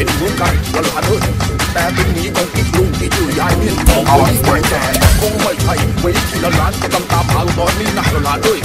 เป็นลุงกันก็ลาเลิศแต่เป็นนีของอีกลุงที่อยู่ยายเนี่ยต้องเอาไปแต่คงไม่ใช่ไว้ที่ละล้านจะต้องตามหาตอนนี้นะลาเลิย